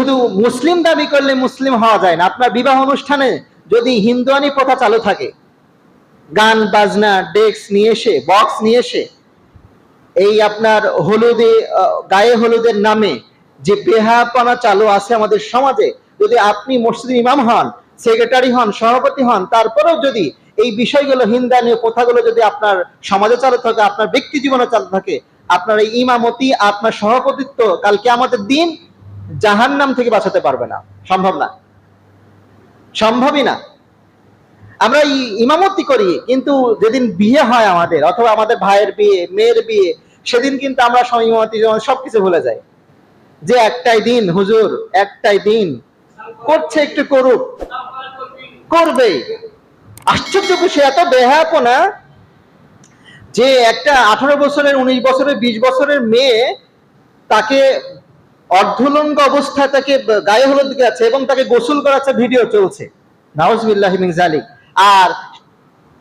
শুধু মুসলিম দাবি করলে মুসলিম হওয়া যায় না। আপনার বিবাহ অনুষ্ঠানে যদি হিন্দুয়ানি প্রথা চালু থাকে, গান, বাজনা ডেক্স নিয়ে এসে, বক্স নিয়ে এসে, এই আপনার হলুদে গায়ে হলুদের নামে যে বেহাপনা চালু আছে আমাদের সমাজে, যদি আপনি মসজিদ ইমাম হন, সেক্রেটারি হন, সভাপতি হন, তারপরেও যদি এই বিষয়গুলো হিন্দানীয় প্রথাগুলো যদি আপনার সমাজে চালু থাকে, আপনার ব্যক্তি জীবনে চালু থাকে, আপনার এই ইমামতি, আপনার সভাপতিত্ব কালকে আমাদের দিন জাহান্নাম থেকে বাঁচাতে পারবে না। সম্ভব না। সম্ভবই না। আমরা ইমামতি করি, কিন্তু যেদিন বিয়ে হয় আমাদের, অথবা আমাদের ভাইয়ের বিয়ে, মেয়ের বিয়ে, সেদিন কিন্তু আমরা ইমামতি সবকিছু ভুলে যাই। যে একটাই দিন, হুজুর, একটাই দিন। করছে একটু করুক। করবেই। আশ্চর্য বিষয় এত বেহাপনা যে একটা আঠারো বছরের, উনিশ বছরের, বিশ বছরের মেয়ে তাকে অর্ধলঙ্গ অবস্থায় তাকে গায়ে হলুদ গেছে এবং তাকে গোসল করাচ্ছে, ভিডিও চলছে। আর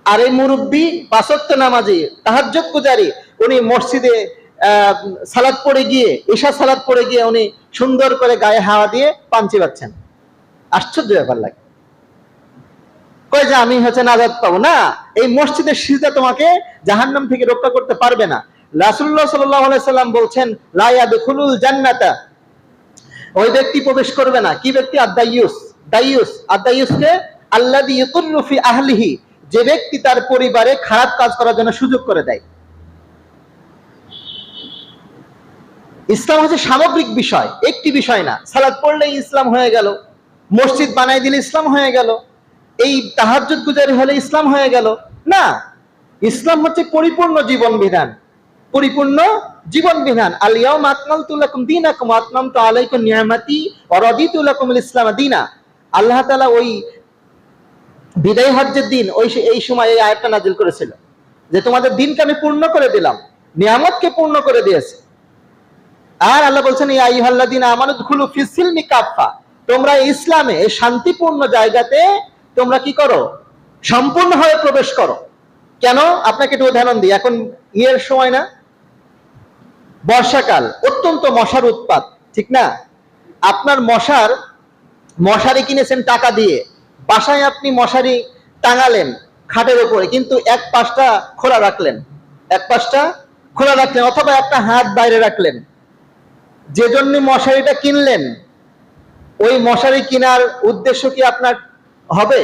আর এই মুরব্বী পাঁচত্ব নামাজি পূজারি, উনি মসজিদে সালাদ পড়ে গিয়ে, ঈশা সালাদ পড়ে গিয়ে উনি সুন্দর করে গায়ে হাওয়া দিয়ে পাঞ্চি পাচ্ছেন আশ্চর্য ব্যাপার লাগে। কয় যে আমি হচ্ছে নাজাদ পাবো। না, এই মসজিদের সিজদা তোমাকে জাহান্নাম থেকে রক্ষা করতে পারবে না। আলাইহি সাল্লাম বলছেন, লা ইয়াদখুলুল জান্নাতা ওই ব্যক্তি প্রবেশ করবে না। কি ব্যক্তি? আদাইয়ুস। দাইয়ুস। আদাইয়ুসকে আল্লাযী ইতুররু ফি আহলিহি। যে ব্যক্তি তার পরিবারে খারাপ কাজ করার জন্য সুযোগ করে দেয়। ইসলাম হচ্ছে সামগ্রিক বিষয়, একটি বিষয় না। সালাদ পড়লেই ইসলাম হয়ে গেল। মসজিদ বানাই দিলে ইসলাম হয়ে গেল। এই তাহাজ্জুদ গুজারি হলে ইসলাম হয়ে গেল। না, ইসলাম হচ্ছে পরিপূর্ণ জীবন বিধান। পরিপূর্ণ জীবন বিধান। আলিয়াউম আকমালতু লাকুম দীনাকুম ওয়া আতমামতু আলাইকুম নিয়ামাতি ওয়া রাদিতু ইসলাম দীনা। আল্লাহ তাআলা ওই বিদায় হজ্জের দিন ওই এই সময় এই আয়াতটা নাজিল করেছিল যে তোমাদের দিনকে আমি পূর্ণ করে দিলাম, নিয়ামতকে পূর্ণ করে দিয়েছে। আর আল্লাহ বলছেন এই আইহাল্লাদিন আমানত খুলু ফিসিলমি কাফা তোমরা ইসলামে এই শান্তিপূর্ণ জায়গাতে তোমরা কি করো? সম্পূর্ণ সম্পূর্ণভাবে প্রবেশ করো। কেন? আপনাকে একটু উদাহরণ দিই। এখন ইয়ের সময় না? বর্ষাকাল, অত্যন্ত মশার উৎপাত, ঠিক না? আপনার মশার, মশারি কিনেছেন টাকা দিয়ে, বাসায় আপনি মশারি টাঙালেন খাটের উপরে, কিন্তু এক পাশটা খোলা রাখলেন, এক পাশটা খোলা রাখলেন, অথবা একটা হাত বাইরে রাখলেন। যে জন্য মশারিটা কিনলেন, ওই মশারি কেনার উদ্দেশ্য কি আপনার হবে?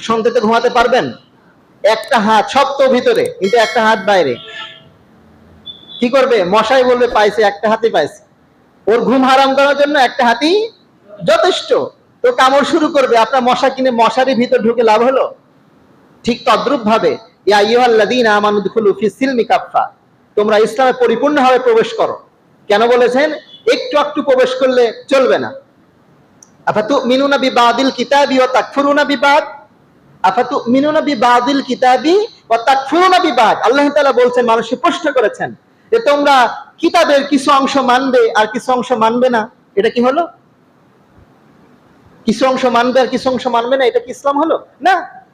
সন্ধ্যেতে ঘুমাতে পারবেন? একটা হাত, সব তো ভিতরে, কিন্তু একটা হাত বাইরে। কি করবে? মশাই বলবে, পাইছে, একটা হাতে পাইছে। ওর ঘুম হারাম করার জন্য একটা হাতি যথেষ্ট। তো কামড় শুরু করবে। আপনার মশা কিনে মশারি ভিতর ঢুকে লাভ হলো? ঠিক তদ্রুপ ভাবে তোমরা ইসলামে পরিপূর্ণভাবে প্রবেশ করো। কেন বলেছেন? একটু একটু প্রবেশ করলে চলবে না। আফাতু মিনুনা বিবাদিল কিতাবি ওয়া তাকফুরুনা বিবাদ? আফাতু মিনুনা বিবাদিল কিতাবি ওয়া তাকফুরুনা বিবাদ। আল্লাহ তাআলা বলছেন, মানুষকে প্রশ্ন করেছেন যে তোমরা কিতাবের কিছু অংশ মানবে আর কিছু অংশ মানবে না, এটা কি হলো? কিছু অংশ মানবে আর কিছু অংশ মানবে না, এটা কি ইসলাম হলো? না।